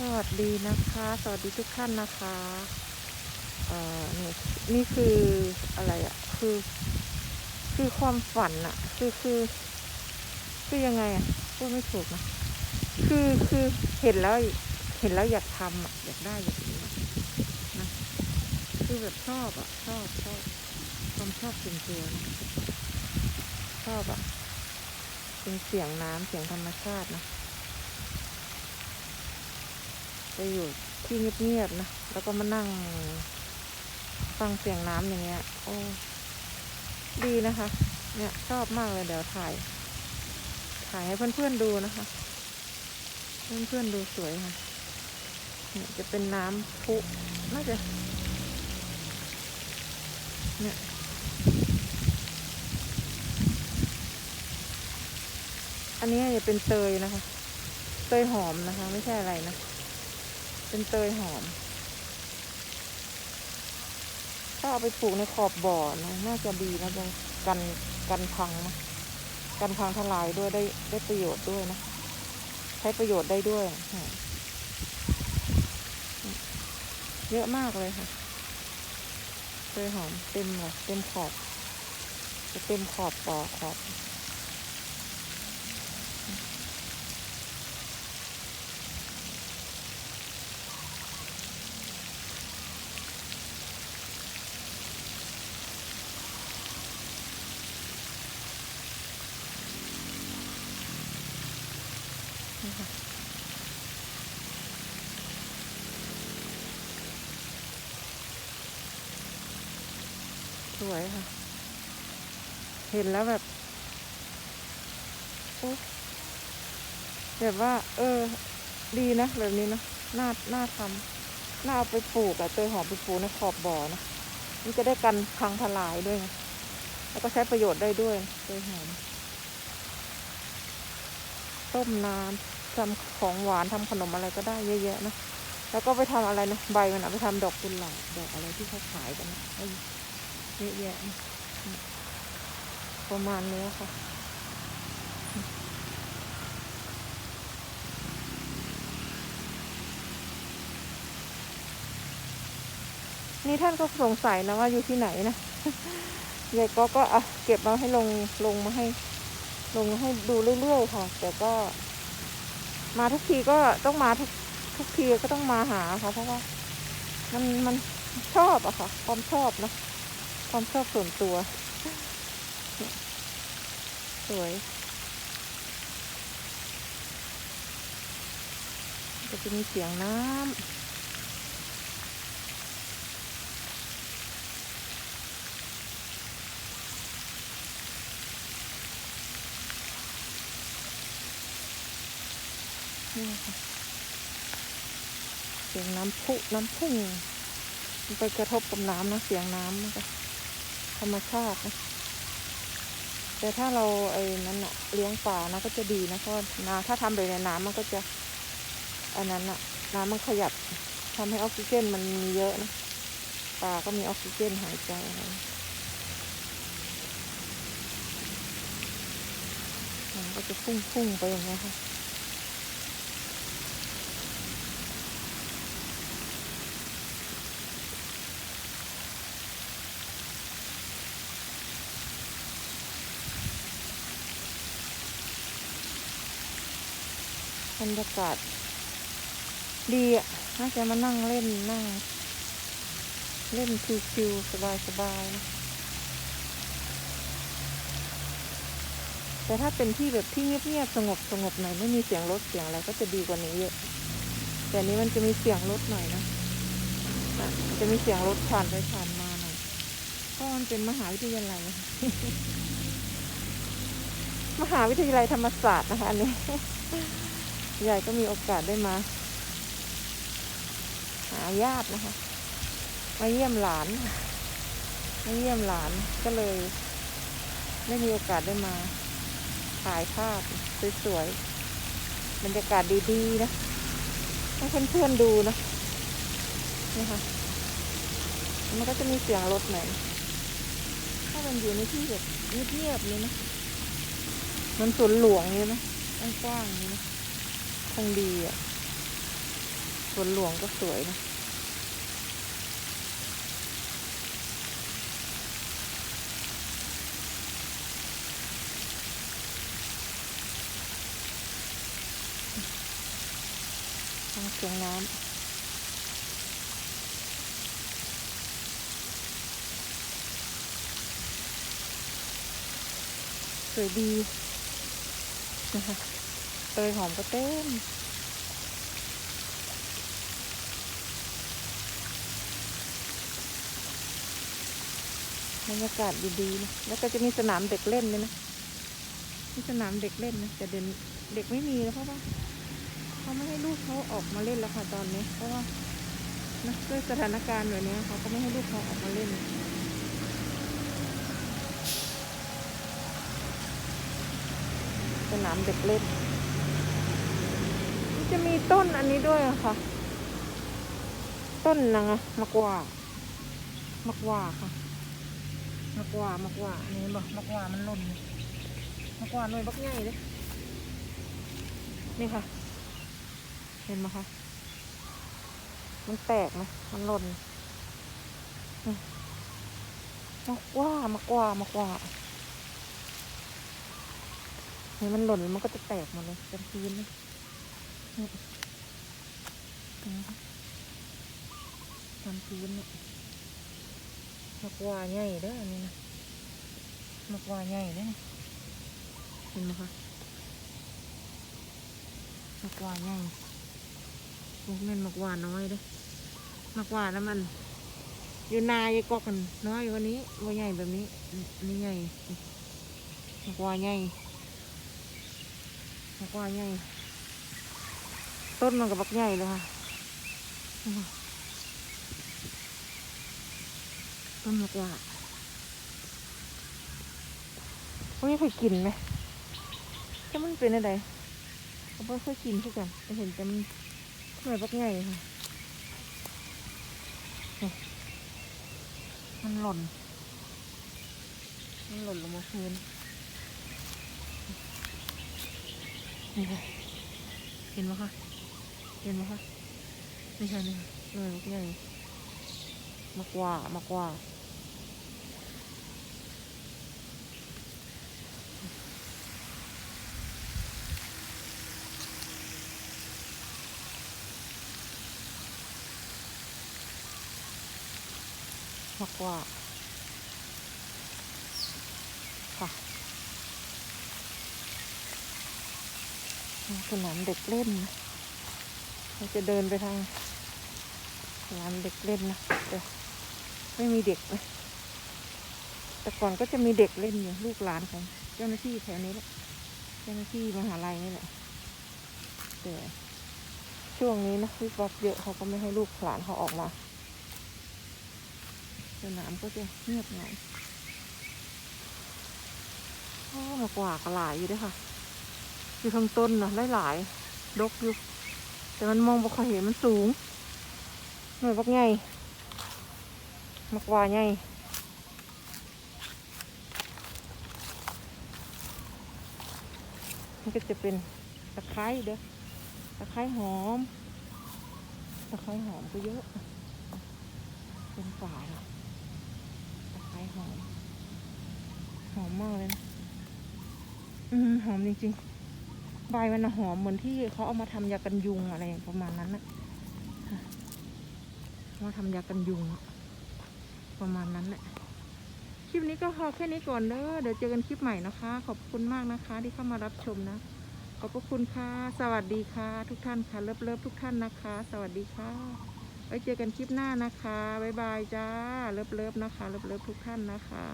สวัสดีนะคะ สวัสดีทุกท่านนะคะเอ่อนี่นี่คืออะไรอะ่ะคือ คือความฝันอะ่ะคือคือคือยังไงอะ่ะพูดไม่ถูกนะคือคือเห็นแล้วเห็นแล้วอยากทำอะอยากได้อยากนี้นะคือแบบชอบอะชอบชอบความชอบส่วนตัวนะชอบอะเป็นเสียงน้ำเสียงธรรมชาตินะ ไปอยู่ที่เงียบๆนะ แล้วก็มานั่งฟังเสียงน้ำอย่างเงี้ย โอ้ ดีนะคะ เนี่ยชอบมากเลยเดี๋ยวถ่าย ถ่ายให้เพื่อนๆดูนะคะ เพื่อนๆดูสวยค่ะ เนี่ยจะเป็นน้ำพุน่าจะ เนี่ยอันนี้จะเป็นเตยนะคะ เตยหอมนะคะ ไม่ใช่อะไรนะ เป็นเตยหอม ถ้าเอาไปปลูกในขอบบ่อนะน่าจะดีนะจะกันกันพังนะกันพังทลายด้วยได้ได้ประโยชน์ด้วยนะ ใช้ประโยชน์ได้ด้วย เยอะมากเลยค่ะเตยหอมเต็มเลยเต็มขอบ จะเต็มขอบบ่อขอบ วยค่ะ เห็นแล้วแบบโอ้แบบว่า เออ ดีนะ แบบนี้นะน่าน่าทำน่าเอาไปปลูกอะเตยหอมไปปลูกในขอบบ่อนะมันจะได้กันพังทลายด้วยแล้วก็ใช้ประโยชน์ได้ด้วยเตยหอมต้มน้ำทำของหวานทำขนมอะไรก็ได้เยอะแยะนะแล้วก็ไปทำอะไรนะใบมันอะไปทำดอกกุหลาบดอกอะไรที่เขาขายกันนะ เยอะแยะนะประมาณนี้ค่ะนี่ท่านก็สงสัยนะว่าอยู่ที่ไหนนะยายก็ก็อะเก็บมาให้ลงลงมาให้ ลงให้ดูเรื่อยๆค่ะ แต่ก็ มาทุกทีก็ต้องมาทุกทุกทีก็ต้องมาหาค่ะ เพราะว่า มันมันชอบอะค่ะ ความชอบนะ ความชอบส่วนตัว สวยก็จะมีเสียงน้ำนี่ค่ะเสียงน้ำพุน้ำพุ่ง มันไปกระทบกับน้ำนะเสียงน้ำมันก็ ธรรมชาตินะแต่ถ้าเราไอ้นั้นอะเลี้ยงปลานะก็จะดีนะเพราะนาถ้าทำเลยในน้ำมันก็จะอันนั้นอะน้ำมันขยับทำให้ออกซิเจนมันมีเยอะนะปลาก็มีออกซิเจนหายใจอะไรมันก็จะพุ่งพุ่งๆไปอย่างเงี้ยค่ะ รรยากาศดีอะน่าจะมานั่งเล่นนั่ง เล่นชิวๆสบายๆนะแต่ถ้าเป็นที่แบบที่เงียบๆสงบสงบหน่อยไม่มีเสียงรถเสียงอะไรก็จะดีกว่านี้เยอะ แต่นี้มันจะมีเสียงรถหน่อยนะนะมันจะมีเสียงรถผ่านไปผ่านมาหน่อยเพราะมันเป็นมหาวิทยาลัยมหาวิทยาลัยธรรมศาสตร์นะคะอันนี้ ยายก็มีโอกาสได้มา หาญาตินะคะ มาเยี่ยมหลาน มาเยี่ยมหลานก็เลยได้มีโอกาสได้มาถ่ายภาพสวยๆบรรยากาศดีๆนะให้เพื่อนๆดูนะนี่ค่ะมันก็จะมีเสียงรถหน่อยถ้ามันอยู่ในที่แบบเงียบๆนี่นะมันสวนหลวงนี่นะกว้างๆนี่นะ คงดีอะสวนหลวงก็สวยนะฟังเสียงน้ำสวยดีนะคะ เตยหอมก็เต็มบรรยากาศดีๆนะแล้วก็จะมีสนามเด็กเล่นด้วยนะ มีสนามเด็กเล่นนะแต่เด็นเด็กไม่มีแล้วเพราะว่าเขาไม่ให้ลูกเขาออกมาเล่นแล้วค่ะตอนนี้ เพราะว่านะด้วยสถานการณ์แบบนี้เขาก็ไม่ให้ลูกเขาออกมาเล่นสนามเด็กเล่น จะมีต้นอันนี้ด้วยอะค่ะ ต้นนะไงมะกว่ามะกว่าค่ะมะกว่ามะกว่าอันนี้บอกมะกว่ามันหล่นมะกว่าหน่วยบักใหญ่เลยนี่ค่ะ เห็นไหมคะ มันแตกนะมันหล่นมมากว่ามากว่ามากว่าเห็นมันหล่นมันก็จะแตกหมดเลยเป็นพื้นเลย นี่เห็นไหมคะตามพื้นเนี่ยมากว่าใหญ่เด้อนนี้นะมากว่าใหญ่เด้อเห็นไหมคะมากว่าใหญ่พวกนั้นมากว่าน้อยเด้มากว่าแล้วมัน อยู่นายกอกันน้อยกว่านี้ว่าใหญ่แบบนี้นนี้ใหญ่มากว่าใหญ่มากกว่าใหญ่ ต้นมันกับบักใหญ่เลยค่ะ ต้นมากกว่าพวกนี้เคยกินไหมแต่มันเป็นอะไรเขาไม่เคยกินทุกกันเห็นแต่มันทำไมบักใหญ่ค่ะมันหล่น มันหล่นลงมาพื้นนี่ค่ะเห็นไหมคะ เห็นไหมคะนี่ค่ะนี่ค่เลยบักใหญ่มากกว่ามากกว่ามากกว่าค่ะสนามเด็กเล่นนะ เราจะเดินไปทางสนามเด็กเล่นนะแต่ไม่มีเด็กนะแต่ก่อนก็จะมีเด็กเล่นอยู่ลูกหลานของเจ้าหน้าที่แถวนี้แหละเจ้าหน้าที่มหาลัยนี่แหละแต่ช่วงนี้นะวิบวับเยอะเขาก็ไม่ให้ลูกหลานเขาออกมาสนามก็จะเงียบหน่อยโอ้มากว่ากระหลายอยู่ด้วยค่ะ อยู่ทางต้นนะหลายๆดกอยู่ แต่มันมองบ่ค่อยเห็นมันสูงหน่วยบักไงมากว่าไงมันก็จะเป็นตะไคร้เด้อตะไคร้หอม ตะไคร้หอมก็เยอะ เป็นฝายตะไคร้หอม หอมมากเลยนะ อืมหอมจริงๆ ใบมันหอมเหมือนที่เขาเอามาทำยากันยุงอะไรประมาณนั้นนะค่ะมาทำยากันยุง ประมาณนั้นแหละคลิปนี้ก็พอแค่นี้ก่อนเด้อเดี๋ยวเจอกันคลิปใหม่นะคะ ขอบคุณมากนะคะ ที่เข้ามารับชมนะขอบพระคุณค่ะ สวัสดีค่ะ ทุกท่านค่ะเลิฟเลิฟทุกท่านนะคะ สวัสดีค่ะไว้เจอกันคลิปหน้านะคะบ๊ายบายจ้าเลิฟเลิฟนะคะเลิฟเลิฟทุกท่านนะคะ